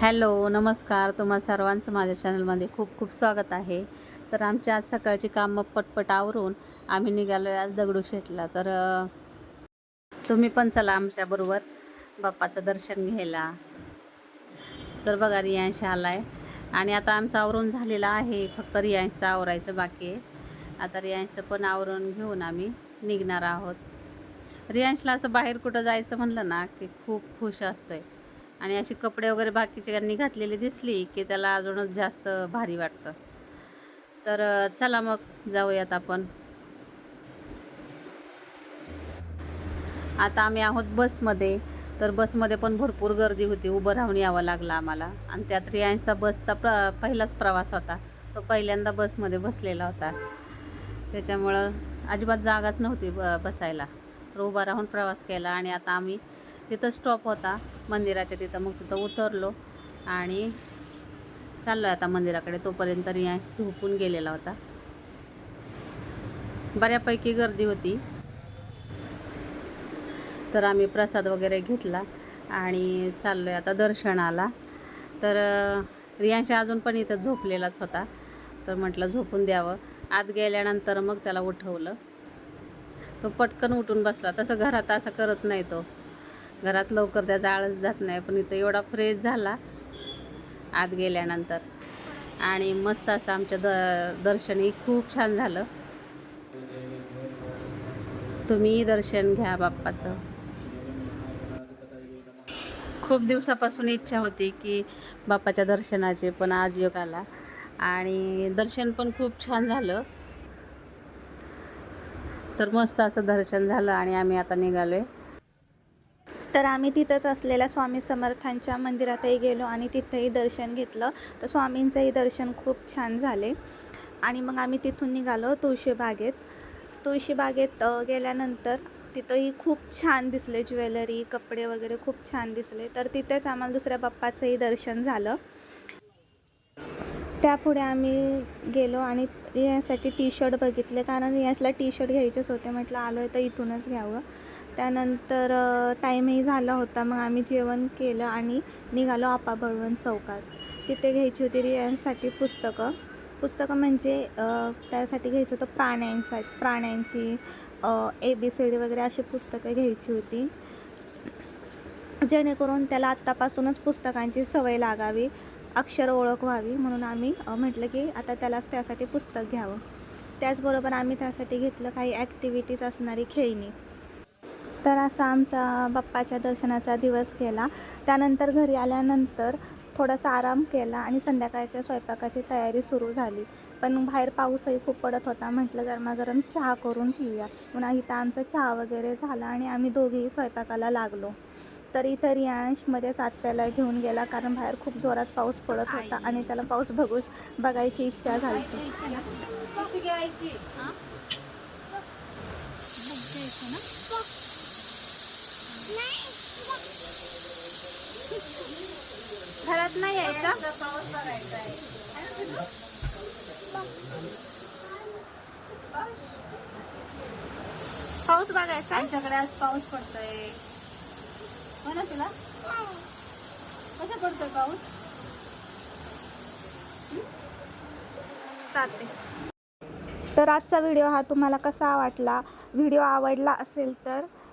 Hello नमस्कार. तुम्हा सर्वांचं माझ्या चॅनलमध्ये खूप खूप स्वागत आहे. तर आमच्या आज सकाळची कामं पटपट आवरून आम्ही निघालो आहे आज दगडूशेठला तर तुम्ही पण चला आमच्याबरोबर बाप्पाचं दर्शन घ्यायला. तर बघा रियांश आला आहे आणि आता आमचं आवरून झालेलं आहे. फक्त रियांशचं आवरायचं बाकी आहे. आता रियांशचं पण आवरून घेऊन आम्ही निघणार आहोत. रियांशला असं बाहेर कुठं जायचं म्हणलं ना की खूप खुश असतोय. आणि अशी कपडे वगैरे बाकीच्यांनी घातलेली दिसली की त्याला अजूनच जास्त भारी वाटतं. तर चला मग जाऊयात आपण. आता आम्ही आहोत बसमध्ये. तर बसमध्ये पण भरपूर गर्दी होती. उभं राहून यावं लागलं आम्हाला. आणि त्यात रियांचा बसचा प्र पहिलाच प्रवास होता. तो पहिल्यांदा बसमध्ये बसलेला होता. त्याच्यामुळं अजिबात जागाच नव्हती ब बसायला. तर उभा राहून प्रवास केला आणि आता आम्ही तिथं स्टॉप होता मंदिराच्या तिथं. मग तिथं उतरलो आणि चाललो आहे आता मंदिराकडे. तोपर्यंत रियांश झोपून गेलेला होता. बऱ्यापैकी गर्दी होती. तर आम्ही प्रसाद वगैरे घेतला आणि चाललो आहे आता दर्शनाला. तर रियांश अजून पण इथं झोपलेलाच होता. तर म्हटलं झोपून द्यावं. आत गेल्यानंतर मग त्याला उठवलं. तो पटकन उठून बसला. तसं घरात असं करत नाही तो. घरात लवकर त्याचा आळस जात नाही पण इथं एवढा फ्रेश झाला आत गेल्यानंतर. आणि मस्त असं आमचं द दर्शनही खूप छान झालं. तुम्ही दर्शन घ्या बाप्पाचं. खूप दिवसापासून इच्छा होती की बाप्पाच्या दर्शनाचे पण आज योग आला. आणि दर्शन पण खूप छान झालं. तर मस्त असं दर्शन झालं आणि आम्ही आता निघालो आहे तर आम्ही तिथंच असलेल्या स्वामी समर्थांच्या मंदिरातही गेलो आणि तिथंही दर्शन घेतलं. तर स्वामींचंही दर्शन खूप छान झाले. आणि मग आम्ही तिथून निघालो तुळशीबागेत तुळशीबागेत गेल्यानंतर तिथंही खूप छान दिसले ज्वेलरी कपडे वगैरे खूप छान दिसले. तर तिथेच आम्हाला दुसऱ्या बाप्पाचंही दर्शन झालं. त्यापुढे आम्ही गेलो आणि यासाठी टी शर्ट बघितले कारण यासला टी शर्ट घ्यायचेच होते. म्हटलं आलो आहे तर इथूनच घ्यावं. त्यानंतर टाईमही झाला होता. मग आम्ही जेवण केलं आणि निघालो आपा बळवंत चौकात. तिथे घ्यायची होती रियांसाठी पुस्तकं. पुस्तकं म्हणजे त्यासाठी घ्यायचं होतं प्राण्यांसाठी प्राण्यांची ए बी सी डी वगैरे अशी पुस्तकं घ्यायची होती. जेणेकरून त्याला आत्तापासूनच पुस्तकांची सवय लागावी अक्षर ओळख व्हावी म्हणून आम्ही म्हटलं की आता त्यालाच त्यासाठी पुस्तक घ्यावं. त्याचबरोबर आम्ही त्यासाठी घेतलं काही ॲक्टिव्हिटीज असणारी खेळणी. तर असा आमचा बाप्पाच्या दर्शनाचा दिवस गेला. त्यानंतर घरी आल्यानंतर थोडासा आराम केला आणि संध्याकाळच्या स्वयंपाकाची तयारी सुरू झाली. पण बाहेर पाऊसही खूप पडत होता. म्हटलं गरमागरम चहा करून पिऊया. पुन्हा इथं आमचा चहा वगैरे झाला आणि आम्ही दोघेही स्वयंपाकाला लागलो. तर इथं रियांशमध्येच आत्याला घेऊन गेला कारण बाहेर खूप जोरात पाऊस पडत होता आणि त्याला पाऊस बघू बघायची इच्छा झाली घरात नाही यायचं पाऊस बघायचा? आमच्याकडे आज पाऊस पडतोय. हो ना तुला? कसा पडतोय पाऊस? चालते तर आजचा व्हिडिओ हा तुम्हाला कसा वाटला? व्हिडिओ आवडला असेल तर